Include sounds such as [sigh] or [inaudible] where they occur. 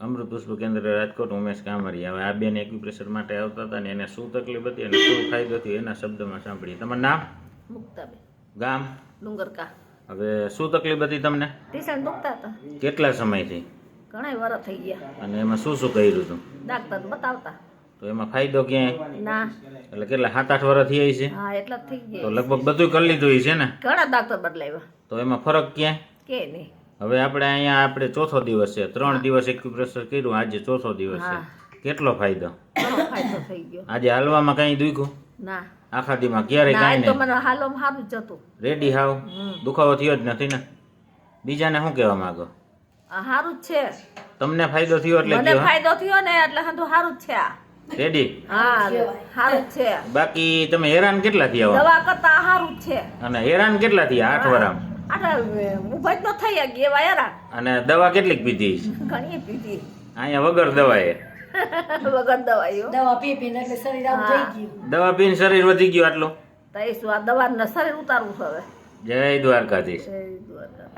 અમૃત પુષ્પ કેન્દ્ર રાજકોટ ઉમેશ કામરિયા હવે આ બેન એક્યુપ્રેશર માટે આવતા હતા ને એને શું તકલીફ હતી અને શું ફાયદો થયો એના શબ્દમાં સાંભળીએ. તમારું નામ? મુક્તાબેન. ગામ? ડુંગરકા. હવે શું તકલીફ હતી તમને? ટીશન દુખતા હતા. કેટલા સમયથી? ઘણા વરસ થઈ ગયા. અને એમાં શું શું કર્યું હતું? ડાક્ટર બતાવતા. તો એમાં ફાયદો ક્યાંય? ના. એટલે કેટલા સાત આઠ વર્ષ થઈ છે હા એટલા થઈ ગયા. તો લગભગ બધું કરી લીધું છે ને? ઘણા ડાક્ટર બદલાવ્યા. તો એમાં ફરક ક્યાં કે નહીં. હવે આપણે અહીંયા આપણે ચોથો દિવસ છે. ત્રણ દિવસ એક્યુપ્રેશર કર્યું આજે ચોથો દિવસ છે. કેટલો ફાયદો? ફાયદો થઈ ગયો. આજે હાલવામાં કઈ દુખ્યું? ના. આખા દીમાં ક્યારેય કઈ નહીં. મને હાલોમ સારું જ હતું. રેડી હાવ? દુખાવો થયો જ નથી ને? બીજાને શું કહેવા માંગો? સારું જ છે. તમને ફાયદો થયો એટલે મને ફાયદો થયો ને એટલે હંધું સારું જ છે આ. રેડી હા સારું છે. બાકી તમે હેરાન કેટલા થયા દવા કરતા સારું છે. અને હેરાન કેટલા થયા આઠ વરામ? ઊભા જ ન થઈ ગયા એવા યારા. અને દવા કેટલીક પીધી ઘણી પીધી. અહીંયા વગર દવાએ. [laughs] વગર દવાઈઓ દવા પી પીને એટલે શરીર આમ થઈ ગયું. દવા પીને શરીર વધી ગયું આટલું? તો એ શું આ દવા શરીર ઉતારવું છે હવે. જય દ્વારકાધીશ. જય દ્વારકા